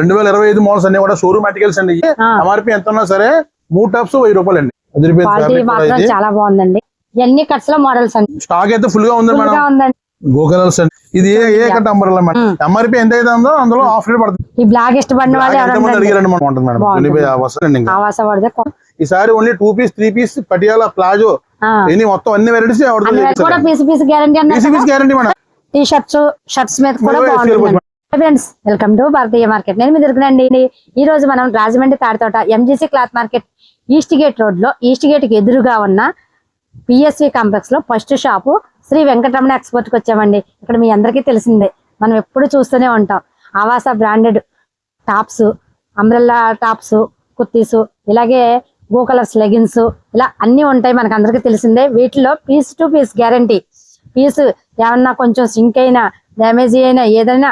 రెండు వేల ఇరవై ఐదు మోడల్స్ అన్ని కూడా షోరూమ్ ఆర్టికల్స్ అండి. ఎంఆర్పి ఎంత ఉన్నా సరే మూడు టాప్స్ వెయ్యి రూపాయలు అండి ఇది. చాలా బాగుందండి. ఎన్ని కట్స్లో మోడల్స్ అండి? స్టాక్ అయితే ఫుల్గా ఉంది మేడం. గా ఉందండి. గో కలర్స్ అండి. ఇది A A cut umbrella madam? Hmm. MRP ఎంత అయితే ఉందో అందులో ఆఫ్ రేట్ పడుతుంది. ఈ బ్లాక్ ఇష్టపడిన వాళ్ళు ఎంతమంది ఎవరన్నా అడిగారండి మనం ఉంటుంది మేడం. ఆవాస పడితే ఈసారి only two piece three piece Patiala palazzo. ఎన్ని మొత్తం అన్ని varieties piece piece guarantee madam. T shirts shirts మీద కూడా. Friends welcome to Bharatiya market నేను మీ దొరికినండి ఈ రోజు మనం Rajahmundry Taditota MGC cloth market east gate రోడ్లో ఈస్ట్ గేట్కి ఎదురుగా ఉన్న పిఎస్వి కాంప్లెక్స్లో ఫస్ట్ షాపు శ్రీ వెంకటరమణ ఎక్స్పోర్ట్కి వచ్చామండి. ఇక్కడ మీ అందరికీ తెలిసిందే మనం ఎప్పుడు చూస్తూనే ఉంటాం. Avaasa branded tops umbrella tops kurtis ఇలాగే గో కలర్స్ లెగిన్స్ ఇలా అన్ని ఉంటాయి మనకు అందరికీ తెలిసిందే. వీటిలో piece to piece guarantee piece ఏమన్నా కొంచెం సింక్ అయినా డ్యామేజ్ అయినా ఏదైనా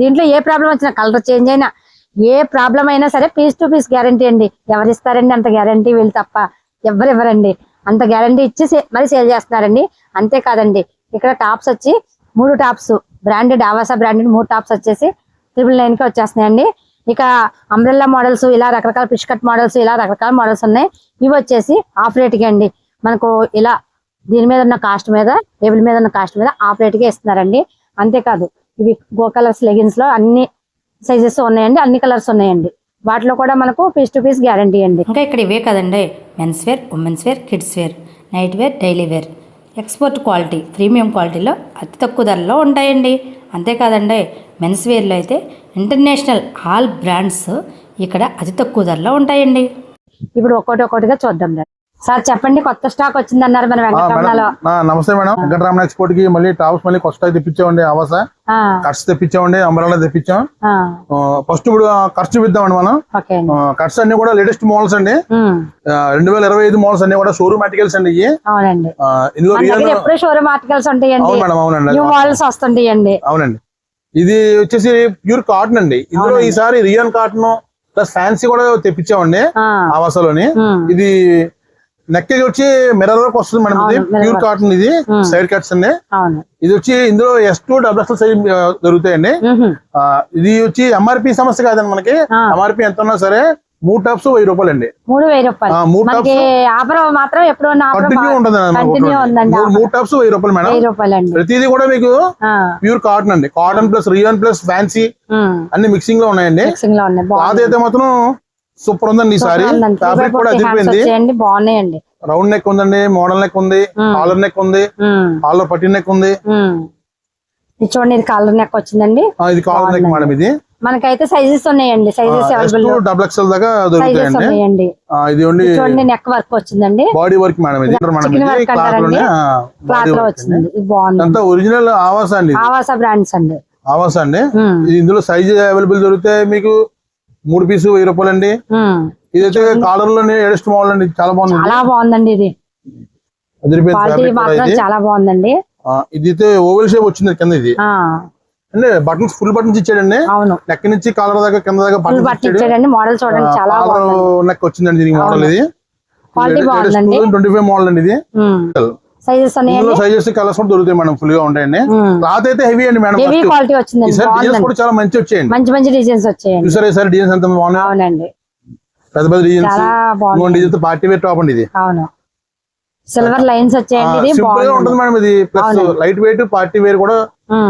దీంట్లో ఏ ప్రాబ్లం వచ్చినా కలర్ చేంజ్ అయినా ఏ ప్రాబ్లం అయినా సరే పీస్ టు పీస్ గ్యారంటీ అండి. ఎవరు ఇస్తారండి అంత గ్యారంటీ వీళ్ళు తప్ప? ఎవరు ఇవ్వరండి అంత గ్యారంటీ ఇచ్చి మరి సేల్ చేస్తున్నారండి. అంతేకాదండి ఇక్కడ టాప్స్ వచ్చి మూడు టాప్స్. బ్రాండెడ్ ఆవాసా బ్రాండెడ్ మూడు టాప్స్ వచ్చేసి ట్రిపుల్ నైన్కి వచ్చేస్తున్నాయండి. ఇక అంబ్రెల్లా మోడల్స్ ఇలా రకరకాల పిష్కట్ మోడల్స్ ఇలా రకరకాల మోడల్స్ ఉన్నాయి. ఇవి వచ్చేసి ఆఫ్ రేట్కి అండి. మనకు ఇలా దీని మీద ఉన్న కాస్ట్ మీద టేబుల్ మీద ఉన్న కాస్ట్ మీద ఆఫ్ రేట్ ఇస్తున్నారండి. అంతేకాదు ఇవి గో కలర్స్ లెగిన్స్లో అన్ని సైజెస్ ఉన్నాయండి అన్ని కలర్స్ ఉన్నాయండి. వాటిలో కూడా మనకు పీస్ టు పీస్ గ్యారంటీ అండి. ఇంకా ఇక్కడ ఇవే కదండి men's wear women's wear kids wear night wear daily wear. Export quality premium క్వాలిటీలో అతి తక్కువ ధరలో ఉంటాయండి. అంతేకాదండి మెన్స్ వేర్లో అయితే ఇంటర్నేషనల్ ఆల్ బ్రాండ్స్ ఇక్కడ అతి తక్కువ ధరలో ఉంటాయండి. ఇప్పుడు ఒక్కొక్కటి ఒక్కొక్కటిగా చూద్దాం. సార్ చెప్పండి కొత్త స్టాక్ వచ్చిందన్నారు మన వెంకటరమణలో. నమస్తే మేడం. వెంకటరామన్ ఎక్స్పోర్ట్కి మళ్ళీ టాప్స్ మళ్ళీ కొత్త స్టాక్ తెప్పించామండి ఆవాస. కట్స్ తెప్పించామండి అంబ్రాలా తెప్పించాం. ఫస్ట్ ఇప్పుడు ఖర్చు చూపిద్దామండి మనం. కట్స్ అన్ని కూడా లేటెస్ట్ మోడల్స్ అండి. రెండు వేల ఇరవై ఐదు మోడల్స్ అన్ని కూడా షోరూమ్ ఆర్టికల్స్ అండి అవునండి. ఆ, ఇందులో మన రియల్ దగ్గర ఎప్పుడు షోరూమ్ ఆర్టికల్స్ ఉంటాయండి. అవును మేడం అవునండి. న్యూ మోడల్స్ వస్తుంటాయండి. అవునండి. ఇది వచ్చేసి ప్యూర్ కాటన్ అండి. ఇందులో. ఈసారి రియన్ కాటన్ ప్లస్ ఫ్యాన్సీ కూడా తెప్పించామండి ఆవాసలోని. ఇది నెక్ వచ్చి మిర్రర్ వర్క్ వస్తుంది మేడం ఇది. ప్యూర్. కాటన్ ఇది. సైడ్ కట్స్ అండి ఇది వచ్చి ఇందులో S to double X size దొరుకుతాయండి. ఇది వచ్చి ఎంఆర్పి సమస్య కాదండి మనకి. ఎంఆర్పి ఎంత ఉన్నా సరే మూడు టాప్స్ వెయ్యి రూపాయలు అండి మూడు వెయ్యి రూపాయలు. మూడు మనకి ఆఫర్ మాత్రం ఎప్పుడు కంటిన్యూ ఉంటుంది. మూడు టాప్స్ వెయ్యి రూపాయలు మేడం. ప్రతిదీ కూడా మీకు ప్యూర్ కాటన్ అండి. Cotton plus rayon plus fancy అన్ని మిక్సింగ్లో ఉన్నాయండి. క్లాత్ బాగుంది. అయితే మాత్రం సూపర్ ఉందండి ఈసారి by ఫ్యాబ్రిక్ కూడా అదిరిపోయింది. బాగున్నాయండి. రౌండ్ నెక్ ఉందండి మోడల్ నెక్ ఉంది. కాలర్ నెక్ ఉంది కాలర్ పట్టి నెక్ ఉంది. చూడండి ఇది కలర్ నెక్ వచ్చిందండి. ఇది కాలర్ నెక్ మేడం ఇది. మనకైతే సైజెస్ ఉన్నాయండి. సైజెస్ అవైలబుల్ డబుల్ ఎక్స్ఎల్ దాకా దొరుకుతాయండి. ఇది చూడండి నెక్ వర్క్ వచ్చిందండి. బాడీ వర్క్ మేడం ఇది. క్లాత్ వచ్చింది. బాగుంది. అంతా ఒరిజినల్ ఆవాస అండి. ఆవాస బ్రాండ్స్ అండి. ఆవాస అండి. ఇందులో సైజ్ అవైలబుల్ దొరికితే మీకు మూడు పీసు వెయ్యి రూపాయలు అండి. ఇదైతే కాలర్లోనే ఎడస్ట్ మోడల్ అండి చాలా బాగుంది. చాలా బాగుందండి ఇది. చాలా బాగుందండి. ఆ, ఇది అయితే ఓవెల్ షేప్ వచ్చింది కింద ఇది. అంటే బటన్స్ ఫుల్ బటన్స్ ఇచ్చాడండి. అవును. నెక్ నుంచి కాలర్ దాకా కింద దాకా బటన్స్ ఇచ్చాడు. ఇచ్చాడండి. మోడల్ చూడండి చాలా నెక్ వచ్చిందండి దీనికి మోడల్ ఇది. క్వాలిటీ బాగుందండి. ట్వంటీ ఫైవ్ మోడల్ అండి ఇది. సైజెస్ సైజెస్ కలర్స్ కూడా దొరుకుతాయి మేడం ఫుల్గా ఉంటాయండి. క్లాత్ అయితే హెవీ అండి మేడం హెవీ. క్వాలిటీ వచ్చిందండి ఈసారి డిజైన్స్ కూడా చాలా మంచి వచ్చాయండి. మంచి మంచి డిజైన్స్ వచ్చాయండి. చూసారా ఈసారి డిజైన్స్ ఎంత బాగున్నాయి? అవునండి. పెద్ద పెద్ద designs designs party wear top అండి ఇది. అవును. సిల్వర్ లైన్స్ వచ్చాయండి ఇది ఉంటుంది మేడం ఇది. Plus. Light weight party wear కూడా.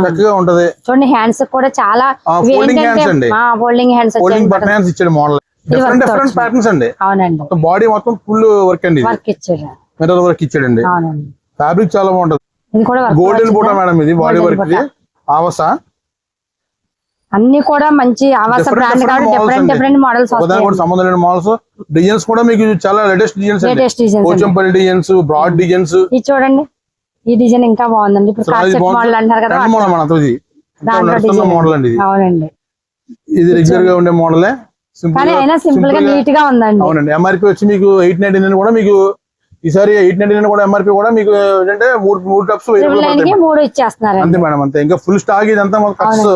చక్కగా ఉంటది. చూడండి హ్యాండ్స్ కూడా చాలా folding hands అండి. Folding hands folding button hands ఇచ్చాడు మోడల్ డిఫరెంట్ డిఫరెంట్ వచ్చింది. ప్యాటర్న్స్ అండి. అవునండి. బాడీ మొత్తం ఫుల్ వర్క్ అండి వర్క్ ఇచ్చారు మిర్రర్ వర్క్ ఇచ్చాడండి. అవునండి. ఫ్యాబ్రిక్ చాలా బాగుంటది. గోల్డెన్ బూటా మేడం ఇది బాడీ వర్క్ ఇది. బూటా. ఆవస అన్ని కూడా మంచి ఆవాస బ్రాండ్ కాబట్టి డిఫరెంట్. డిఫరెంట్ మోడల్స్ ఒకదాని కూడా సంబంధం లేని మోడల్స్ డిజైన్స్ కూడా మీకు చాలా latest designs latest designs broad designs ఇది చూడండి. ఈ డిజైన్ ఇంకా బాగుందండి. ఇప్పుడు మోడల్ అంటారు కదా మోడల్ అండి ఇది. అవునండి. ఇది రెగ్యులర్గా ఉండే మోడలే సింపుల్గా నీట్గా ఉందండి. అవునండి. ఎంఆర్పి వచ్చి మీకు ఎయిట్ నైన్టీ నైన్ కూడా మీకు ఈసారి ఎయిట్ నైన్టీ నైన్ కూడా ఎంఆర్పి కూడా మీకు ఏంటంటే మూడు మూడు టప్స్ మూడు ఇచ్చేస్తున్నారండి అంతే మేడం అంతే. ఇంకా ఫుల్ స్టాక్ ఇదంతా కట్స్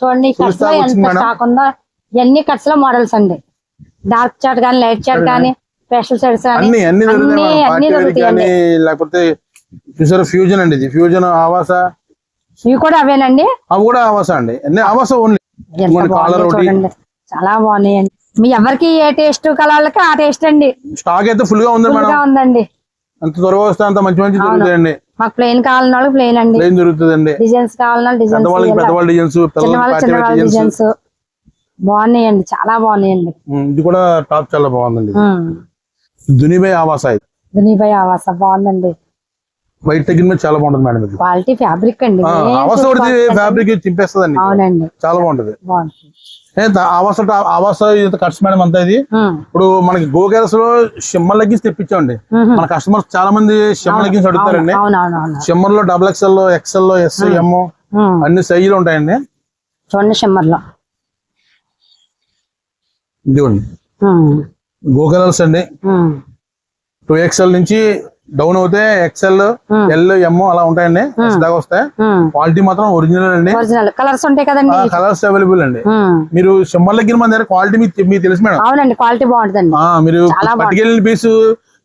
చూడండి. స్టాక్ ఉందో ఇవన్నీ కట్స్లో మోడల్స్ అండి. డార్క్ చాట్ కానీ లైట్ చాట్ కానీ స్పెషల్ సెట్స్ అన్ని అన్ని దొరుకుతాయి లేకపోతే చూసారా ఫ్యూజన్ అండి ఇది. ఫ్యూజన్ ఆవాస ఇవి కూడా అవేనండి? అవి కూడా ఆవాస అండి. అన్ని ఆవాస ఓన్లీ కాలర్ ఒకటి. చాలా బాగున్నాయండి. మీ ఎవరికి ఏ టేస్ట్ కలర్లకి ఆ టేస్ట్ అండి. స్టాక్ అయితే ఫుల్గా ఉంది మేడం. ఉందండి. అంత త్వరగా వస్తే అంత మంచి మంచి దొరుకుతాయండి. మాకు ప్లెయిన్ కావాలన్న వాళ్ళకి ప్లెయిన్ అండి. ప్లేన్ దొరుకుతుందండి. డిజైన్స్ కావాలన్నా డిజైన్స్ డిజైన్స్ డిజైన్స్ బాగున్నాయండి. చాలా బాగున్నాయండి. ఇది కూడా టాప్ చాలా బాగుందండి. దునిబై ఆవాస ఇది. దునీభాయ్ ఆవాస బాగుందండి. వైట్ తగ్గిన మీద చాలా బాగుంటుంది మేడం ఇది. క్వాలిటీ ఫ్యాబ్రిక్ అండి. ఒకటి కదండి. ఫ్యాబ్రిక్ చింపేస్తుందండి. అవునండి. చాలా బాగుంటది. ఆవాస ఆవాస కట్స్ మేడం అంతా ఇది. ఇప్పుడు మనకి గోగెరస్లో షిమ్మర్ లెగ్గిన్స్ తెప్పించామండి. ఉహు. మన కస్టమర్స్ చాలా మంది షిమ్మర్ లెగ్గిన్స్ అడుగుతారండి. షిమ్మర్లో డబుల్ ఎక్స్ఎల్లో ఎక్స్ఎల్లో ఎస్ ఎం ఉమ్, అన్ని సైజులు ఉంటాయండి. చూడండి షిమ్మర్లో ఇదిగోండి ఉమ్, గోగెరల్స్ అండి. టూ ఎక్స్ఎల్ నుంచి డౌన్ అవుతే ఎక్స్ఎల్. ఎల్ ఎం అలా ఉంటాయండి. దాకా వస్తాయి. క్వాలిటీ మాత్రం ఒరిజినల్ అండి. ఒరిజినల్ కలర్స్ ఉంటాయి కదండి. కలర్స్ అవైలబుల్ అండి. మీరు షిమ్మర్ లెగ్గిన మన దగ్గర క్వాలిటీ మీకు తెలుసు మేడం. అవునండి క్వాలిటీ బాగుంటుందండి. ఆ, మీరు. పట్టుకెళ్ళిన పీస్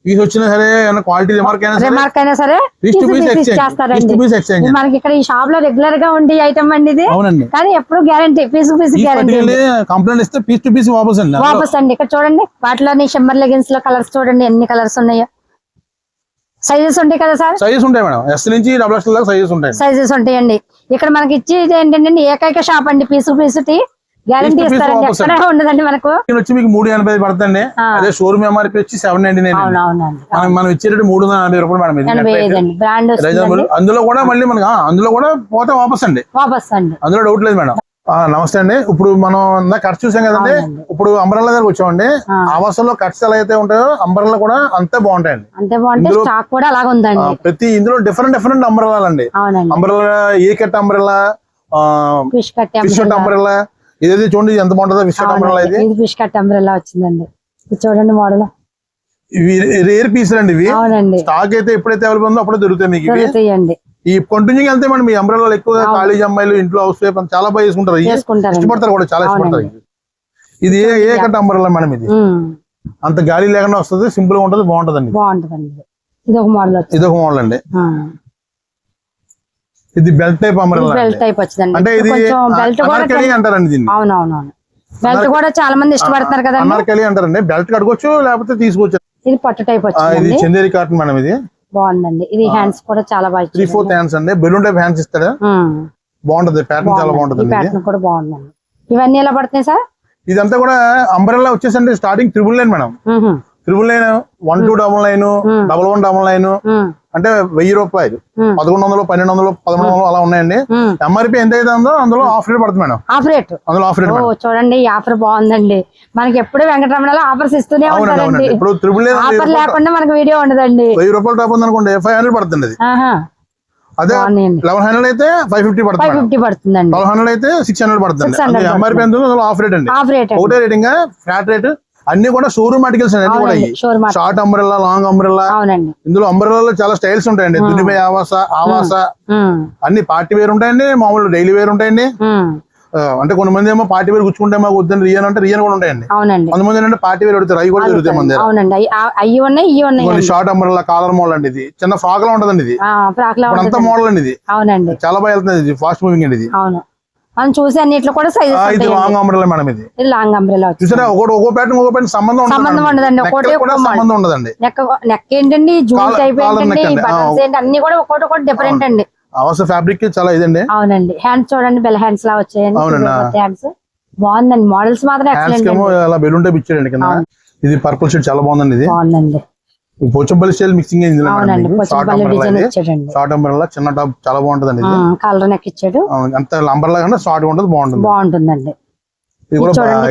పీస్ వచ్చినా సరే ఏమైనా క్వాలిటీ రిమార్క్ అయినా సరే రిమార్క్ అయినా సరే పీస్ టు ఎక్స్చేంజ్ మనకి ఇక్కడ ఈ షాప్లో రెగ్యులర్గా ఉండే ఐటమ్ అండి ఇది. అవునండి. కానీ ఎప్పుడు guarantee piece piece piece guarantee complaint ఇస్తే పీస్ టు పీస్ వాపస్ అండి వాపస్ అండి. ఇక్కడ చూడండి వాటిలోని షిమ్మర్ లెగిన్స్లో కలర్స్ చూడండి ఎన్ని కలర్స్ ఉన్నాయో. సైజెస్ ఉంటాయి కదా సార్? సైజెస్ ఉంటాయి మేడం. ఎస్ నుంచి డబుల్ ఎక్స్ దాకా సైజెస్ ఉంటాయి. సైజెస్ ఉంటాయండి. ఇక్కడ మనకి ఇచ్చేది ఏంటంటే ఏకైక షాప్ అండి. పీసు పీసు టీ గ్యారంటీ ఇస్తారండి ఎక్కడ ఉండదండి మనకు. వచ్చి మీకు మూడు ఎనభై పడుతుంది. అదే షోరూమ్ ఎంఆర్పీ వచ్చి సెవెన్ నైన్టీ నైన్ మనం ఇచ్చేటట్టు మూడు వందల ఎనభై రూపాయలు మేడం బ్రాండ్ అందులో కూడా మళ్ళీ మనకి అందులో కూడా పోతే వాపస్ అండి వాపస్ అండి అందులో డౌట్ లేదు మేడం. నమస్తే అండి. ఇప్పుడు మనం కట్స్ చూసాం కదండి. ఇప్పుడు అంబరల్లా దగ్గర వచ్చామండి. ఆవాసంలో కట్స్ ఎలా అయితే ఉంటాయో అంబరల్లా కూడా అంతే బాగుంటాయండి. అంతే బాగుంటే ఇందులో- స్టాక్ కూడా అలాగ ఆ, ఉందండి ప్రతి ఇందులో డిఫరెంట్ డిఫరెంట్ అంబరల్లా అండి అవునండి. Umbrella A cut umbrella fish cut umbrella ఇదేది చూడండి ఎంత బాగుంటుందో ఫిష్ కట్ అంబరల్లా ఇది. ఫిష్ కట్ అంబ్రెల్లా వచ్చిందండి. చూడండి మోడల్ ఇవి రేర్ పీసులు అండి ఇవి. స్టాక్ అయితే ఎప్పుడైతే అవైలబుల్ ఉందో అప్పుడే దొరుకుతాయి మీకు దొరుకుతాయండి. ఈ కంటిన్యూగా వెళ్తే మనం మీ అంబ్రెల్లా ఎక్కువ కాలేజ్ అమ్మాయిలు ఇంట్లో హౌస్ వైఫ్ చాలా బాగా చేసుకుంటారు. ఇష్టపడతారు కూడా చాలా ఇష్టపడతారు. ఇది A A cut umbrella madam ఇది? అంత గాలి లేకుండా వస్తుంది సింపుల్గా ఉంటది బాగుంటది అండి బాగుంటుందండి ఇది. ఒక మోడల్ ఇది ఒక మోడల్ అండి. ఇది belt type umbrella belt type వచ్చిందండి. అంటే ఇది బెల్ట్ కూడా అంటారండి దీన్ని. అవునవునవును. బెల్ట్ కూడా చాలా మంది ఇష్టపడుతున్నారు కదండి. అనార్కలి అంటారండి. బెల్ట్ కట్టుకోవచ్చు లేకపోతే తీసుకోవచ్చు ఇది పట్టు టైప్ ఇది చందేరి కాటన్ మేడం ఇది. బాగుందండి. ఇది హ్యాండ్స్ కూడా చాలా బాగా త్రీ. ఫోర్త్ హ్యాండ్స్ అండి. బెలూన్ టైప్ హ్యాండ్స్ ఇస్తాడు? బాగుంటది. ప్యాటర్న్ చాలా బాగుంటది ప్యాటర్న్ కూడా బాగుందండి. ఇవన్నీ ఎలా పడుతున్నాయి సార్? ఇదంతా కూడా అంబ్రెల్లా వచ్చేసండి starting triple nine madam. Triple nine one two double Hmm. Double one double um, అంటే వెయ్యి రూపాయలు. పదకొండు వందలు పన్నెండు వందలు పదమూడు వందలు అలా ఉన్నాయండి. ఎంఆర్పి ఎంత అయితే ఉందో అందులో ఆఫ్ రేట్ పడుతుంది మేడం. ఆఫర్ అందులో ఆఫ్ రేట్ చూడండి ఆఫర్ బాగుందండి. మనకి ఎప్పుడు వెంకటరమణలో ఆఫర్స్ ఇస్తూనే ఉంటారండి. ఇప్పుడు త్రిబుల్ ఆఫర్ లేకుండా మనకు వీడియో ఉండదండి. వెయ్యి రూపాయలు టాప్ ఉంది అనుకోండి ఫైవ్ హండ్రెడ్ పడుతుంది అది అదే లెవెన్ హండ్రెడ్ అయితే ఫైవ్ ఫిఫ్టీ పడుతుంది ఫిఫ్టీ పడుతుందండి. ట్వెల్వ్ హండ్రెడ్ అయితే సిక్స్ హండ్రెడ్ పడుతుంది. 600 ఎంఆర్పి ఎంత అందులో ఆఫ్ రేట్ అండి. ఆఫ్ రేట్ ఒకటే రేటింగ్ ఫ్లాట్ రేట్ అన్ని కూడా షోరూమ్ ఆర్టికల్స్ అన్ని కూడా షార్ట్ అంబ్రెల్లా లాంగ్ అంబ్రెల్లా ఇందులో అంబ్రెల్లాలో చాలా స్టైల్స్ ఉంటాయండి. దునిపై ఆవాస ఆవాస. అన్ని పార్టీ వేర్ ఉంటాయండి. మామూలు డైలీ వేర్ ఉంటాయండి. అంటే కొంతమంది ఏమో పార్టీ వేర్ గుచ్చుకుంటే మాకు వద్దని రియన్ అంటే రియన్ కూడా ఉంటాయండి. అవునండి. కొంతమంది ఏంటంటే పార్టీ వేర్ అడుగుతారు అవి కూడా ఆ- అయ్యి ఉన్నాయి కొన్ని షార్ట్ అంబ్రెల్లా కాలర్ మోడల్ అండి ఇది. చిన్న ఫ్రాక్ లా ఉంటదండి ఇది. అంతా మోడల్ అండి ఇది. అవునండి. చాలా బాగా వెళ్తుంది ఇది. ఫాస్ట్ మూవింగ్ అండి ఇది. అవును. మనం చూసి అన్నిట్లో కూడా ఆ, సైజెస్ ఇది ఉంటాయి లాంగ్ అంబ్రెల్లా మేడం ఇది. ఇది లాంగ్ అంబ్రెలా చూసారా? ఒకటి ఒక్కో ప్యాటర్న్ ఒక్కో ప్యాటర్న్ సంబంధం ఉండదు సంబంధం. ఉండదండి. ఒకటే కూడా. సంబంధం ఉండదండి. నెక్ నెక్ ఏంటండి? కాలర్- టైప్ ఏంటండి. బటన్స్ ఏంటి? అన్ని కూడా ఒక్కొక్కటి ఒకటి డిఫరెంట్ అండి. అవసర ఫ్యాబ్రిక్ చాలా ఇదండి. అవునండి. హ్యాండ్స్ చూడండి బెల్ హ్యాండ్స్ లా వచ్చాయండి. హ్యాండ్స్ బాగుందండి. మోడల్స్ మాత్రం ఎక్సలెంట్ బెలూన్ టైప్ ఇచ్చాడండి కింద. ఇది పర్పుల్ షేడ్ చాలా బాగుందండి ఇది. బాగుందండి. Pochampally style mixing short short umbrella చిన్న టాప్ చాలా బాగుంటదండి ఇది. కలర్ నెక్ ఇచ్చాడు. అంత అంబర్లా కన్నా షార్ట్ ఉంటుంది బాగుంటుంది. బాగుంటుందండి.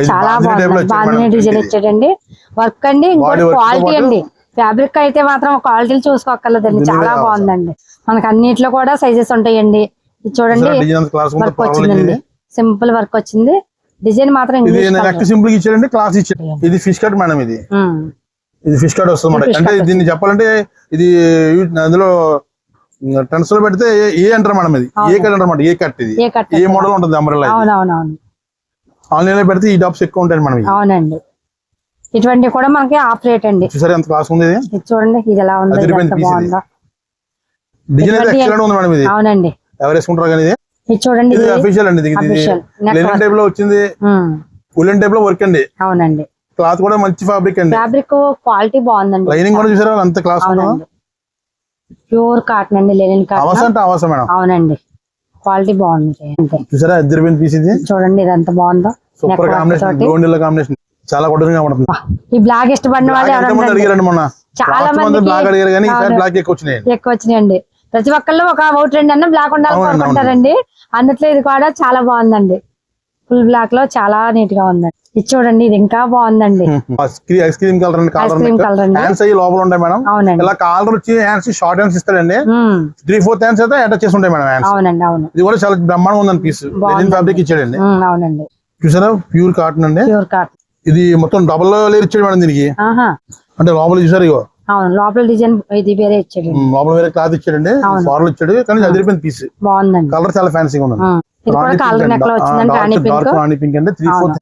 చాలా లో బాగుంది డిజైన్. ఇచ్చాడండి. వర్క్ అండి క్వాలిటీ అండి. ఫ్యాబ్రిక్ అయితే మాత్రం క్వాలిటీలు చూసుకోక్కర్లేదండి. దీని చాలా బాగుందండి. మనకి అన్నిట్లో కూడా సైజెస్ ఉంటాయండి. చూడండి వర్క్ వచ్చిందండి. సింపుల్ వర్క్ వచ్చింది. డిజైన్ మాత్రం ఇది simple class fish cut madam ఇది. ఇది ఫిష్ కట్ వస్తుంది fish అంటే దీన్ని చెప్పాలంటే ఇది అందులో టెన్స్లో పెడితే ఏ- అంటారు మేడం ఇది? ఏ కట్ అంటారు ఏ కట్ ఇది? ఏ మోడల్ ఉంటుంది అంబ్రెల్లా అవునవునవును. ఆన్లైన్లో పెడితే ఈ టాప్స్ ఎక్కువ ఉంటాయి ఇవి. అవునండి. ఇటువంటి కూడా మనకి ఆఫ్ రేట్ అండి. చూసారా ఎంత క్లాస్ ఉంది ఇది? చూడండి ఇది ఎలా ఉందో డిజైన్ అయితే ఎక్సలెంట్ ఉంది మేడం ఇది. అవునండి. ఎవరు వేసుకుంటారు కానీ ఇది? ఇది చూడండి ఇది అఫీషియల్ అండి ఇది లెనిన్ టైప్లో వచ్చింది. ఉమ్. ఉలెన్ టైప్లో వర్క్ అండి. అవునండి. క్లాత్ కూడా మంచి ఫ్యాబ్రిక్ అండి. ఫ్యాబ్రిక్ క్వాలిటీ బాగుందండి. లైనింగ్ కూడా చూసారా? అంత క్లాస్ ప్యూర్ కాటన్ అండి లెనిన్ అవసరం కాటన్ అంటే అవసరం మేడం. అవునండి. క్వాలిటీ బాగుంది అంతే. చూసారా? ఇద్దరు పీస్ ఇది. చూడండి ఇది ఎంత బాగుందో సూపర్ కాంబినేషన్. గోల్డ్ కాంబినేషన్ చాలా కొట్టగా పడుతుంది ఈ బ్లాక్ ఇష్టపడిన వాళ్ళు ఎవరండి అడిగారండి మొన్న? చాలా మందికి బ్లాక్ అడిగారు కానీ ఈసారి. బ్లాక్ ఎక్కువ వచ్చినాయి. ఎక్కువ వచ్చినాయండి. ప్రతి ఒక్కళ్ళు ఒక ఒకటి రెండు అన్న బ్లాక్ ఉండాలని కోరుకుంటారండి అందుట్లో ఇది కూడా చాలా బాగుందండి. ఫుల్ బ్లాక్లో చాలా నీట్గా ఉందండి. ఇది చూడండి ఇది ఇంకా బాగుందండి. ఐస్ క్రీమ్ కలర్ అండి కలర్ అండి. హ్యాండ్స్ అయ్యి లోపల ఉంటాయి మేడం. అవునండి. ఇలా కాలర్ వచ్చి హ్యాండ్స్ షార్ట్ హ్యాండ్స్ ఇస్తాడండి త్రీ ఫోర్త్ హ్యాండ్స్ అయితే అటాచ్ చేసి ఉంటాయి మేడం హ్యాండ్స్ అవునండి అవును. ఇది కూడా చాలా బ్రహ్మాండంగా ఉందండి పీస్ ఫ్యాబ్రిక్ ఇచ్చాడండి. అవునండి. చూసారా? ప్యూర్ కాటన్ అండి. ప్యూర్ కాటన్ ఇది మొత్తం డబల్ లేయర్ ఇచ్చాడు మేడం దీనికి. అంటే లోపల చూసారు ఇగో. అవును లోపల డిజైన్ ఇది వేరే ఇచ్చాడు. లోపల వేరే క్లాత్ ఇచ్చాడండి. ఫార్ల్ ఇచ్చాడు కానీ అదిరిపోయింది పీస్ బాగుందండి. కలర్ చాలా ఫ్యాన్సీగా ఉంది పింక్ అంటే త్రీ ఫోర్త్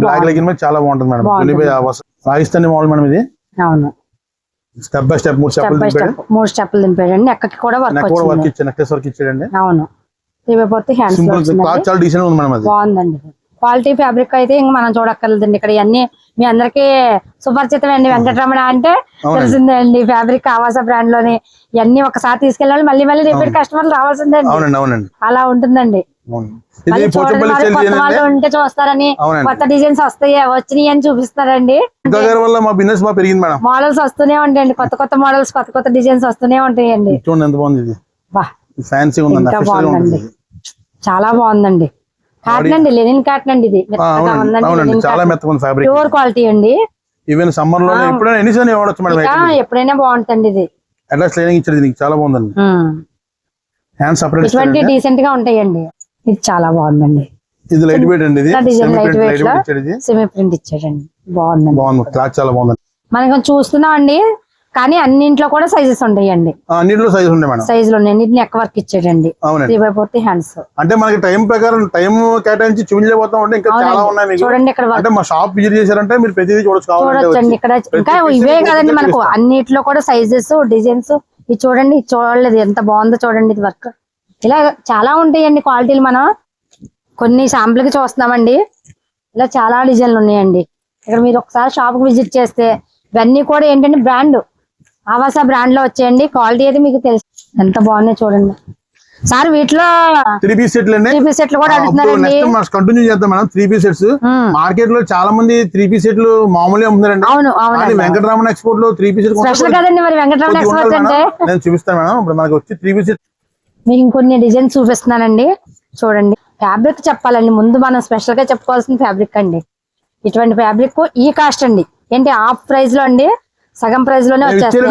బ్లాక్. లెగిన్ మీద చాలా బాగుంటుంది మేడం. రాజస్థానీ మోడల్ మేడం ఇది. అవును. స్టెప్ బై స్టెప్ మూడు స్టెప్ మూడు స్టెప్లు దింపాడండి ఎక్కడికి కూడా వర్క్ వర్క్ ఇచ్చాడు నెక్లెస్ వర్క్ ఇచ్చాడండి. అవును. ఇవ్వకపోతే హ్యాండ్స్ చాలా డీసెంట్ ఉంది మేడం అది. బాగుందండి. క్వాలిటీ ఫ్యాబ్రిక్ అయితే ఇంక మనం చూడక్కర్లేదండి. ఇక్కడ ఇవన్నీ మీ అందరికీ సుపరిచితం అండి. వెంకటరమణ అంటే. తెలిసిందే అండి. ఫ్యాబ్రిక్ ఆవాస బ్రాండ్లోని ఇవన్నీ ఒకసారి తీసుకెళ్ళాలి మళ్ళీ మళ్ళీ రిపీట్ కస్టమర్లు రావాల్సిందే అలా ఉంటుందండి. ఇది ఉంటే చూస్తారని. కొత్త డిజైన్స్ వస్తాయి వచ్చినాయి అని చూపిస్తారండి ఇంకా గారి వల్ల మా బిజినెస్ బాగా పెరిగింది మేడం. మోడల్స్ వస్తూనే ఉంటాయండి. కొత్త కొత్త మోడల్స్ కొత్త కొత్త డిజైన్స్ వస్తూనే ఉంటాయండి. చూడండి ఎంత బాగుంది ఇది. బా. ఫ్యాన్సీ ఉందండి ఇంకా అఫీషియల్ ఉంటుంది బాగుందండి చాలా బాగుందండి. కాటన్ అండి లెనిన్ కాటన్ అండి ఇది. చాలా మెత్తగా ఫ్యాబ్రిక్ ప్యూర్ క్వాలిటీ అండి. ఈవెన్ సమ్మర్లో ఎప్పుడైనా ఎన్ని సీజన్ ఇవ్వవచ్చు మేడం ఇంకా ఎప్పుడైనా బాగుంటుంది ఇది. దీనికి చాలా బాగుందండి. హ్యాండ్ సపరేట్ డీసెంట్గా ఉంటాయండి. ఇది చాలా బాగుందండి. ఇది లైట్ వెయిట్ అండి లైట్ ప్రింట్ వెయిట్లో సెమీ ప్రింట్ ఇచ్చాడండి. బాగుందండి. బాగుంది. క్లాత్ చాలా బాగుంది మనం చూస్తున్నాం అండి కానీ అన్నింట్లో కూడా సైజెస్ ఉంటాయండి అన్నింటిలో సైజ్ ఉన్నాయి మేడం. సైజులు ఉన్నాయి. అన్నింటిని నెక్ వర్క్ ఇచ్చాడండి. త్రీ బై ఫోర్త్ హ్యాండ్స్ అంటే మనకి టైం ప్రకారం టైం కేటాయించి చూపించలేకపోతా ఉంటే ఇంకా చాలా ఉన్నాయి చూడండి ఇక్కడ అంటే మా షాప్ విజిట్ చేశారంటే మీరు ప్రతిదీ చూడొచ్చు చూడొచ్చండి. ఇక్కడ ఇంకా ఇవే కదండి మనకు. అన్నిట్లో కూడా సైజెస్ డిజైన్స్ ఇది చూడండి చూడలేదు. ఎంత బాగుందో చూడండి ఇది వర్క్. ఇలా చాలా ఉంటాయండి క్వాలిటీలు మనం. కొన్ని శాంపుల్కి చూస్తున్నామండి. ఇలా చాలా డిజైన్లు ఉన్నాయండి. ఇక్కడ మీరు ఒకసారి షాప్కి విజిట్ చేస్తే ఇవన్నీ కూడా ఏంటంటే బ్రాండ్ ఆవాస బ్రాండ్లో వచ్చేయండి. క్వాలిటీ అయితే మీకు తెలుసు. ఎంత బాగున్నాయి చూడండి. సార్ వీటిలో త్రీ పీస్ సెట్లు త్రీ పీస్ సెట్లు కూడా నెక్స్ట్ మనం కంటిన్యూ చేద్దాం మేడం. త్రీ పీస్ సెట్స్ మార్కెట్లో చాలా మంది త్రీ పీస్ సెట్లు మామూలుగా అమ్ముతున్నారండి. అవును కానీ అవునండి వెంకటరామన్ ఎక్స్పోర్ట్లో త్రీ పీస్ స్పెషల్ కదండి మరి వెంకటరమణ ఎక్స్పర్ట్ అంటే? నేను చూపిస్తాను మేడం. ఇప్పుడు మనకి వచ్చి త్రీ పీస్ మీకు ఇంకొన్ని డిజైన్స్ చూపిస్తున్నానండి. చూడండి. ఫ్యాబ్రిక్ చెప్పాలండి. ముందు మనం స్పెషల్గా చెప్పుకోవాల్సిన ఫ్యాబ్రిక్ అండి. ఇటువంటి ఫ్యాబ్రిక్ ఈ కాస్ట్ అండి. ఏంటి హాఫ్ ప్రైస్లో అండి. సగం ప్రైస్లోనే వచ్చేస్తుంది.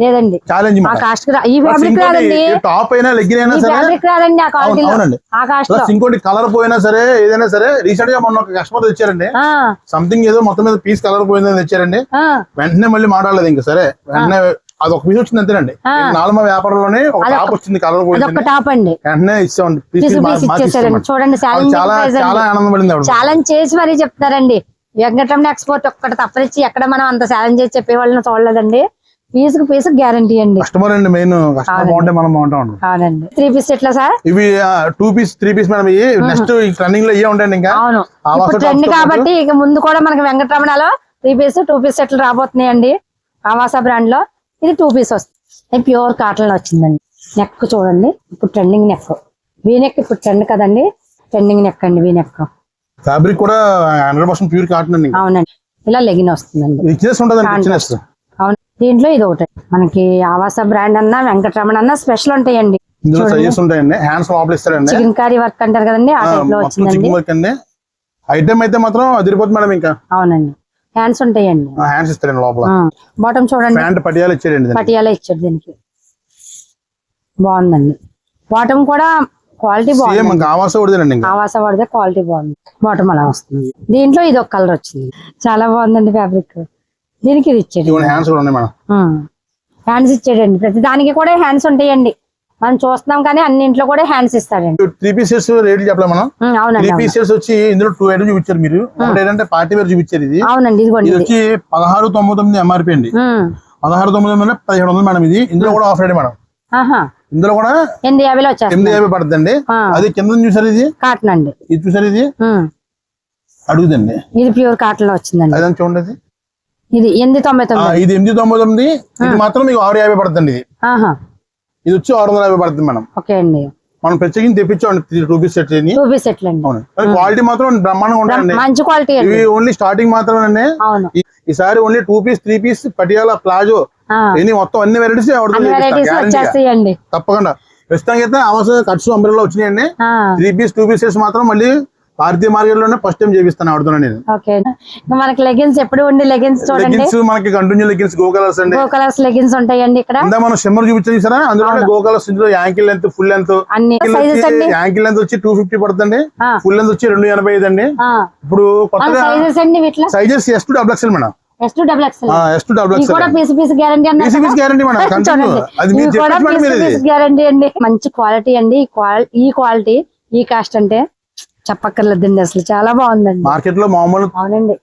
లేదండి. ఆ కాస్ట్ ఈ ఫ్యాబ్రిక్ రాదండి. టాప్ అయినా అయినా ఫ్యాబ్రిక్ రాదండి ఆ. ఆ కాస్ట్ ఇంకోటి కలర్ పోయినా సరే ఏదైనా సరే రీసెంట్గా మొన్న ఒక కస్టమర్ తెచ్చారండి. సంథింగ్ ఏదో మొత్తం మీద పీస్ కలర్ పోయిందని తెచ్చారండి. వెంటనే మళ్ళీ మాట్లాడలేదు ఇంకా సరే. వెంటనే అది ఒక పీస్ వచ్చింది అంతేనండి. నాలుగు వ్యాపారంలోనే ఒక టాప్ వచ్చింది కలర్ పోయింది. టాప్ అండి. వెంటనే ఇచ్చామండి. చూడండి ఛాలెంజ్ చాలా చాలా ఆనందం పడింది ఛాలెంజ్ చేసి మరీ చెప్తారండి. వెంకటరమణ ఎక్స్పోర్ట్ ఒక్కటి తప్పనిచ్చి ఎక్కడ మనం అంత ఛాలెంజ్ చేసి చెప్పే వాళ్ళని చూడలేదండి. పీసుకు పీసు గ్యారంటీ అండి. కస్టమర్ అండి మెయిన్. కస్టమర్ బాగుంటే మనం బాగుంటాం అవునండి. త్రీ పీస్ ఎట్లా సార్? ఇవి టూ పీస్ త్రీ పీస్ ఇవి నెక్స్ట్ రన్నింగ్లో ఇవే ఉంటాయండి ఇంకా. అవును. ట్రెండ్ కాబట్టి ఇక ముందు కూడా మనకి వెంకటరమణలో త్రీ పీస్ టూ పీస్ సెట్లు రాబోతున్నాయండి. ఆవాస బ్రాండ్లో. ఇది టూ పీస్ వస్తుంది. ప్యూర్ కాటన్లో వచ్చిందండి. నెక్ చూడండి. ఇప్పుడు ట్రెండింగ్ నెక్ వీ నెక్ ఇప్పుడు ట్రెండ్ కదండి. ట్రెండింగ్ నెక్ అండి వీ నెక్ ఫ్యాబ్రిక్ కూడా హండ్రెడ్ పర్సెంట్ ప్యూర్ కాటన్ అండి అవునండి. ఇలా లెగిన్ వస్తుందండి. అవును. దీంట్లో ఇది ఒకటి. మనకి ఆవాస బ్రాండ్ అన్నా వెంకటరమణ అన్నా స్పెషల్ ఉంటాయండి. చికెన్ కర్రీ వర్క్ అంటారు కదండి ఆ టైప్లో వచ్చిందండి. ఐటమ్ అయితే మాత్రం అదిరిపోతుంది మేడం ఇంకా. అవునండి. హ్యాండ్స్ ఉంటాయండి. హ్యాండ్స్ ఇస్తారండి లోపల. బాటమ్ చూడండి. ప్యాంట్ పటియాలు. పటియాలా ఇచ్చాడు దీనికి. బాగుందండి. బాటమ్ కూడా క్వాలిటీ బాగుంది. ఆవాస పడితే క్వాలిటీ బాగుంది. బాటమ్ అలా వస్తుంది. దీంట్లో ఇది ఒక కలర్ వచ్చింది. చాలా బాగుందండి ఫ్యాబ్రిక్ దీనికి ఇది ఇచ్చాడు హ్యాండ్స్ ఇచ్చాడండి ప్రతి దానికి కూడా హ్యాండ్స్ ఉంటాయండి. మనం చూస్తున్నాం కానీ అన్నింట్లో కూడా హ్యాండ్స్ ఇస్తాడండి. త్రీ పీసెస్ రేట్లు చెప్పలే మనం? ఉమ్, త్రీ. పీసెస్ వచ్చి ఇందులో టూ ఐటమ్ చూపించారు మీరు. ఏంటంటే పార్టీ వేర్ చూపించారు ఇది. అవునండి ఇది వచ్చి పదహారు తొంభై తొమ్మిది ఎంఆర్పి అండి. పదహారు తొమ్మిది పదిహేడు వందలు మేడం ఇది. ఇందులో కూడా ఆఫ్ రేట్ మేడం. ఇందులో కూడా ఎనిమిది యాభైలో ఎనిమిది వచ్చేస్తుంది యాభై పడుతుందండి. ఆ. అది కింద చూసారు ఇది? కాటన్ అండి. ఇది చూసారు ఇది? అడుగుదండి. ఇది ప్యూర్ కాటన్లో వచ్చిందండి. అదని చూడండి అది. ఇది ఎనిమిది తొంభై తొమ్మిది. ఇది ఎనిమిది తొంభై తొమ్మిది. ఇది మాత్రం మీకు ఆరు యాభై పడుతుంది ఇది. ఇది వచ్చి ఆరు వందల యాభై పడుతుంది మేడం. ఓకే అండి. మనం ప్రత్యేకించి తెప్పించామండి త్రీ రూపీస్ సెట్ ఇది టూ పీస్ సెట్లు అండి అవును క్వాలిటీ మాత్రం బ్రహ్మాండంగా ఉంటాయండి. మంచి క్వాలిటీ ఇవి ఓన్లీ స్టార్టింగ్ ఈ- ఈసారి only two piece three piece Patiala palazzo ఎన్ని మొత్తం అన్ని వెరైటీస్ తప్పకుండా. ప్రస్తుతానికి అయితే అవసరం ఖర్చు అంబ్రెల్లా వచ్చినాయండి త్రీ పీస్ టూ పీసెస్ మాత్రం మళ్ళీ భారతీయ మార్కెట్లోనే ఫస్ట్ టైం చేపిస్తాను ఆడుతున్నా నేను. ఓకే. మనకి లెగిన్స్ ఎప్పుడు ఉండి లెగిన్స్ చూడండి. లెగిన్స్ మనకి కంటిన్యూ లెగిన్స్ గో కలర్స్ అండి. గో కలర్స్ లెగిన్స్ ఉంటాయండి ఇక్కడ. ఇందా మనం షిమ్మర్ చూపించాం సరే అందులోనే గో కలర్స్ ఇందులో యాంకిల్ లెంత్ ఫుల్ లెంత్ అన్ని సైజెస్ అండి. యాంకిల్ లెంత్ వచ్చి టూ ఫిఫ్టీ పడుతుంది ఆ. ఫుల్ లెంత్ వచ్చి రెండు ఎనభై ఐదు అండి. ఆ, ఇప్పుడు కొత్తగా సైజెస్ అండి వీటిలో? Sizes S to double XL madam. S to double X S to double ఇవి కూడా ఎక్స్ఎల్ పీస్ పీస్ గ్యారంటీ అన్నారు పీస్ కదా? పీస్ గ్యారంటీ మేడం కంటిన్యూ చూడండి. అది మీరు ఇవి కూడా చెప్పచ్చు మేడం పీస్ మీరు ఇది పీస్ గ్యారంటీ అండి. మంచి క్వాలిటీ అండి. ఈ క్వాలిటీ ఈ కాస్ట్ అంటే. చెప్పక్కర్లేదండి అసలు చాలా బాగుందండి. మార్కెట్లో మామూలు అవునండి.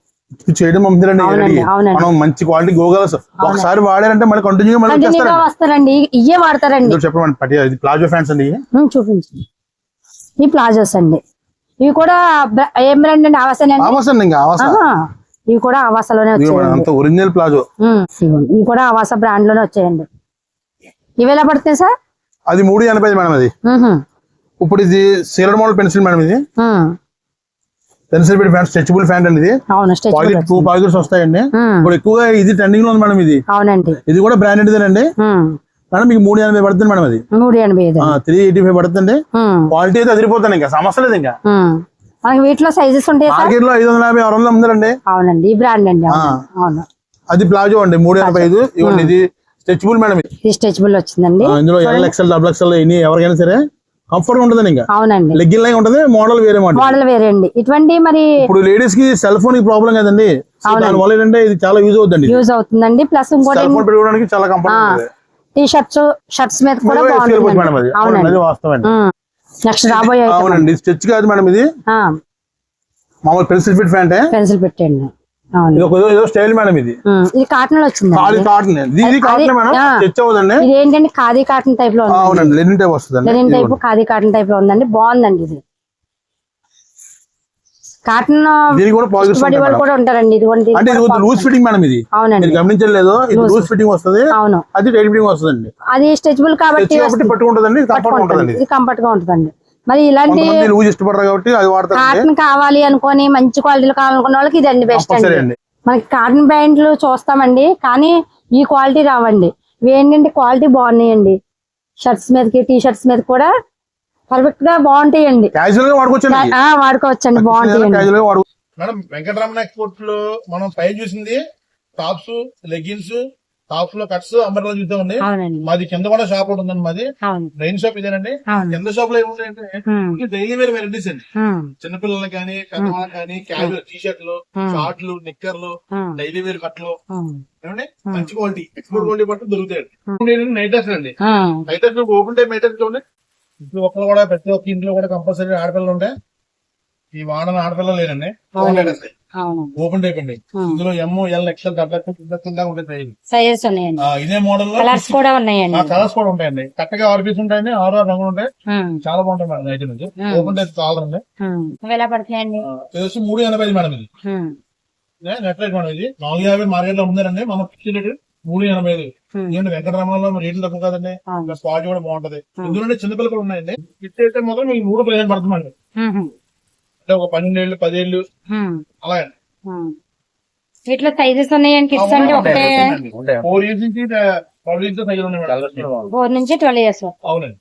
చేయడం. మనం మంచి క్వాలిటీ గోగలస్ ఒకసారి వాడారంటే మళ్ళీ కంటిన్యూ కంటిన్యూగా వస్తారండి. ఇ- ఇయ్యే వాడతారండి. చెప్పండి ఇది ప్లాజో ఫ్యాన్స్ అండి చూపించండి. ఈ ప్లాజోస్ అండి. ఇవి కూడా ఏం బ్రాండ్ అండి? ఆవాసనే ఆవాస్ అండి ఇంకా ఆవాస. ఇవి కూడా ఆవాసలోనే అంత ఒరిజినల్ ప్లాజో. ఇవి కూడా ఆవాస బ్రాండ్లోనే వచ్చాయండి. ఇవి ఎలా పడుతున్నాయి సార్? అది మూడు ఎనభై మేడం అది. ఇప్పుడు ఇది సీలర్ మోడల్ పెన్సిల్ మేడం ఇది. పెన్సిల్ పెట్టి ఫ్యాన్ స్ట్రెచబుల్ ఫ్యాన్ అండి ఇది. పాకెట్ టూ పాకెట్స్ వస్తాయండి. ఇప్పుడు ఎక్కువగా ఇది ట్రెండింగ్లో ఉంది మేడం ఇది. అవునండి. ఇది కూడా బ్రాండెడ్ అండి. మేడం మీకు మూడు ఎనభై పడుతుంది మేడం అది. మూడు ఎనభై త్రీ ఎయిటీ ఫైవ్ పడుతుంది క్వాలిటీ అయితే అదిరిపోతాను ఇంకా సమస్య లేదు ఇంకా. మనకి వీటిలో సైజెస్ ఉంటాయి మార్కెట్లో ఐదు వందల యాభై ఆరు వందలు అమ్ముతారండి అవునండి ఈ బ్రాండ్ అండి అవును. అది ప్లాజో అండి మూడు ఎనభై ఐదు. ఇవ్వండి ఇది స్ట్రెచబుల్ మేడం ఇది. స్ట్రెచబుల్ వచ్చిందండి. ఇందులో ఎల్ ఎక్స్ఎల్ డబుల్ ఎక్స్ఎల్ ఎన్ని ఎవరికైనా సరే. కంఫర్ట్ ఉంటుంది ఇంకా. అవునండి. లెగ్గిన్ లైన్ ఉంటుంది మోడల్ వేరే మాట. మోడల్ వేరే అండి. ఇటువంటి మరి ఇప్పుడు లేడీస్కి సెల్ ఫోన్కి ప్రాబ్లం కదండి. దాని వల్ల ఏంటంటే ఇది చాలా యూజ్ అవుతుంది యూజ్ అవుతుందండి. ప్లస్ ఇంకోటి సెల్ ఫోన్ పెట్టుకోవడానికి చాలా కంఫర్ట్ టీ షర్ట్స్ షర్ట్స్ మీద కూడా బాగుంటుంది అవునండి, అది వాస్తవం నెక్స్ట్ రాబోయే అవునండి. స్టిచ్ కాదు మేడం ఇది. మామూలు పెన్సిల్ ఫిట్ ప్యాంటే పెన్సిల్ పెట్టండి ఇది ఒక ఏదో- ఏదో స్టైల్ మేడం ఇది. ఉమ్, ఇది కాటన్లో వచ్చింది ఖాళీ కాటన్. ఇది ఇది కాటన్ మేడం? ఆ. స్టిచ్ అవుదండి ఇది ఏంటంటే ఖాదీ కాటన్ టైప్లో అవునండి. లెనిన్ టైప్ వస్తుందండి. లెనిన్ టైప్ ఖాదీ కాటన్ టైప్లో ఉందండి. బాగుందండి ఇది. కాటన్ కూడా ఉంటారండి. ఇదిగోండి అంటే ఇది లూజ్ ఫిట్టింగ్ మేడం ఇది. అవునండి. గమనించలేదు ఇది లూజ్ ఫిట్టింగ్ వస్తుంది. అవును. అది టైట్ ఫిట్టింగ్ వస్తుందండి. అది స్ట్రెచబుల్ కాబట్టి పట్టుకుంటుందండి. కంఫర్ట్గా ఉంటుందండి. మరి ఇలాంటి ఇష్టపడరు కాబట్టి అది కాటన్ కావాలి అనుకొని మంచి క్వాలిటీలో కావాలనుకున్న వాళ్ళకి ఇదండి బెస్ట్ అండి. మనకి కాటన్ ప్యాంట్లు చూస్తామండి కానీ ఈ క్వాలిటీ రావండి. ఇవి ఏంటంటే క్వాలిటీ బాగున్నాయండి. షర్ట్స్ మీదకి టీ షర్ట్స్ మీద కూడా పర్ఫెక్ట్గా బాగుంటాయండి. క్యాజువల్గా వాడుకోవచ్చండి బాగుంటాయండి. క్యాజువల్గా వాడు మేడం వెంకటరమణ ఎక్స్పోర్ట్లో మనం పై చూసింది టాప్స్ లెగిన్స్ టాప్స్లో కట్స్ అంబర్లా చూద్దామండి మాది కింద కూడా షాప్ ఒకటి ఉందండి మాది. మెయిన్ షాప్ ఇదేనండి. కింద షాప్లో ఏముంటాయంటే డైలీ వేర్ వెరైటీస్ అండి. చిన్నపిల్లలకి కానీ పెద్దవాళ్ళకి కానీ క్యాజువల్ టీ షర్ట్లు. షార్ట్లు నిక్కర్లు డైలీ వేర్ కట్లు ఏమండి? మంచి క్వాలిటీ ఎక్స్పోర్ట్ క్వాలిటీ బట్టి దొరుకుతాయండి. నైట్ డ్రెస్ అండి. Night dress open time night dress చూడండి ఇప్పుడు ఒక్కరు కూడా ప్రతి ఒక్క ఇంట్లో కూడా కంపల్సరీ ఆడపిల్లలు ఉంటాయి ఈ వాడన ఆడపిల్లలు లేరండి. అవును ఓపెన్ టైప్ అండి. ఇందులో ఎమ్ ఎల్ సైజెస్ ఉన్నాయండి. ఆ, ఇదే మోడల్ కలర్స్ కూడా ఉన్నాయండి. కలర్స్ కూడా ఉంటాయండి. కరెక్ట్గా ఆరు పీస్ ఉంటాయండి. ఆరు ఆరు రంగులు ఉంటాయి. చాలా బాగుంటాయి మేడం నైట్ నుంచి. ఓపెన్ టైప్ చాలా అండి ఎలా పడుతున్నాయండి? వచ్చి మూడు ఎనభై ఐదు మేడం ఇది. నెట్ రేట్ మేడం ఇది. నాలుగు యాభై మార్కెట్లో ఉందండి. మనం ఫిక్స్ రేట్ మూడు ఎనభై ఐదు. ఉమ్, ఏంటి వెంకటరామంలో రేట్లు తక్కువ కదండి? స్పాట్ కూడా బాగుంటది. ఇందులో చిన్నపిల్లలు కూడా ఉన్నాయండి. ఫిట్ అయితే మాత్రం మీకు మూడు పదిహేను పడుతుందండి అంటే ఒక పన్నెండేళ్ళు పదేళ్ళు ఉమ్. వీటిలో సైజెస్ ఉన్నాయండి కిడ్స్ అంటే ఒకటే ఫోర్ ఇయర్స్ నుంచి ట్వెల్వ్ ఇయర్స్ సైజు ఉన్నాయి మేడం. ఫోర్ నుంచి ట్వెల్వ్ ఇయర్స్ అవునండి.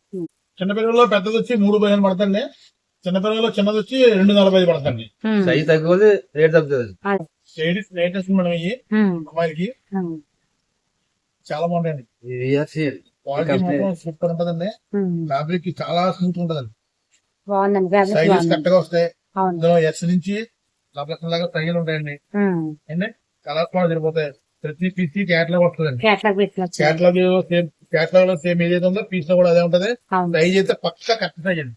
చిన్నపిల్లల్లో పెద్దది వచ్చి మూడు పదిహేను పడుతుంది చిన్నపిల్లల్లో చిన్నది వచ్చి రెండు నలభై ఐదు పడుతుంది సైజ్ తగ్గిపోతే రేట్ తగ్గుతుంది. లేడీస్ లేటెస్ట్ మనం ఇవి. అమ్మాయిలకి. చాలా బాగుంటాయండి. క్వాలిటీ సూపర్ ఉంటదండి. ఫ్యాబ్రిక్ చాలా స్మూత్ ఉంటదండి. సైజెస్ కరెక్ట్గా వస్తాయి. అవును. ఇందులో ఎస్ నుంచి లాగా తగిలి ఉంటాయండి. కలర్స్ కూడా సరిపోతాయి ప్రతి పీసీ క్యాట్లాగ్ వస్తుందండి. క్యాట్లాగ్ సేమ్ క్యాటలాగ్లో సేమ్ ఏదైతే ఉందో పీస్లో కూడా అదే ఉంటది. సైజ్ అయితే పక్క కరెక్ట్ సైజ్ అండి.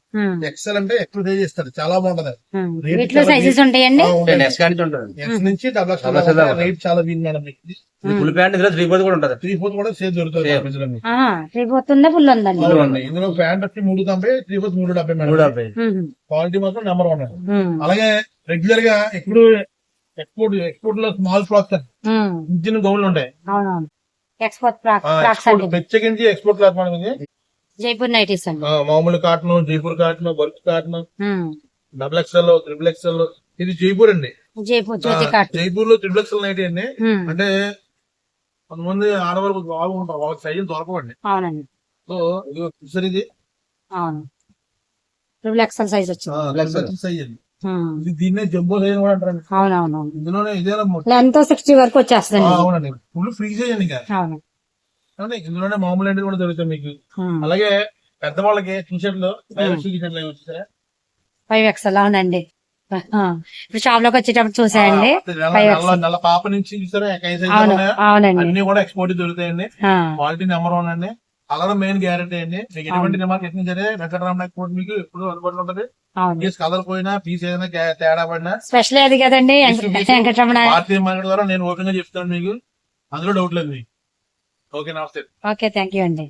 ఎక్సెల్ అంటే ఎక్కువ సైజ్ ఇస్తారు. చాలా బాగుంటది. వీటిలో సైజెస్ ఉంటాయండి? ఎక్స్ నుంచి డబల్ రేట్ చాలా వీలు మేడం మీకు. ఫుల్ ప్యాంట్ ఇందులో త్రీ ఫోర్త్ కూడా ఉంటుంది. త్రీ ఫోర్త్ కూడా సేమ్ దొరుకుతుంది. ఆ, రేపు వస్తుందా ఫుల్ ఉందండి. ఇందులో ప్యాంట్ వచ్చి మూడు తొంభై త్రీ ఫోర్త్ మూడు డెబ్బై మూడు డెబ్బై. క్వాలిటీ మాత్రం నెంబర్ వన్ అలాగే రెగ్యులర్గా ఎప్పుడు ఎక్స్పోర్ట్ ఎక్స్పోర్ట్లో స్మాల్ ఫ్రాక్స్. ఇంజిన్ గౌన్లు ఉంటాయి. ఎక్స్పోర్ట్ ప్రత్యేకించి ఎక్స్పోర్ట్ క్లాత్ మనం ఇది. జైపూర్ నైటీస్ అండి మామూలు cotton Jaipur cotton bulk cotton double XL triple XL ఇది జైపూర్ అండి. జైపూర్ జ్యోతి ఆ, కాట్ జైపూర్లో ట్రిపుల్ ఎక్స్ఎల్ నైట్ అండి. అంటే కొంతమంది ఆడవాళ్ళు బాగుంటారు వాళ్ళకి సైజులు దొరకవండి. అవునండి. సో ఇది ఇది. అవును. ట్రిపుల్ ఎక్సెల్ సైజ్ వచ్చింది. సైజ్ అండి. దీన్నే జంబో సైజ్ కూడా అంటారండి అవునవును. ఇందులోనే ఇదేనా మొ- లెంత్ సిక్స్టీ వరకు వచ్చేస్తుంది. ఆ, అవునండి. ఫుల్ ఫ్రీ సైజ్ అండి ఇంకా. అవును. అంటే ఇందులోనే మామూలు అంటే కూడా దొరుకుతాయి మీకు. అలాగే పెద్దవాళ్ళకి టీ షర్ట్లు టీ షర్ట్లు అవి వచ్చేసాయి? ఫైవ్ ఎక్సెల్ అవునండి. ఇప్పుడు షాప్లోకి వచ్చేటప్పుడు చూసాయండి. నల్ల- పాప నుంచి? అవునండి. అన్ని కూడా ఎక్స్పోర్ట్ దొరుకుతాయండి. క్వాలిటీ నెంబర్ వన్ అండి. కలర్ మెయిన్ గ్యారెంటీ అండి. మీకు ఎటువంటి రిమార్క్ ఎట్టిన సరే వెంకటరామణ ఎక్స్పోర్ట్ మీకు ఎప్పుడు అందుబాటులో ఉంటది. అవును. పీస్ కలర్ పోయినా పీస్ ఏదైనా తేడా పడినా స్పెషల్ అది కదండి. వెంకటరమణ. భారతీయ మార్కెట్ ద్వారా నేను ఓపెన్గా చెప్తాను మీకు. అందులో డౌట్ లేదు ఓకే నమస్తే. ఓకే థ్యాంక్ యూ అండి.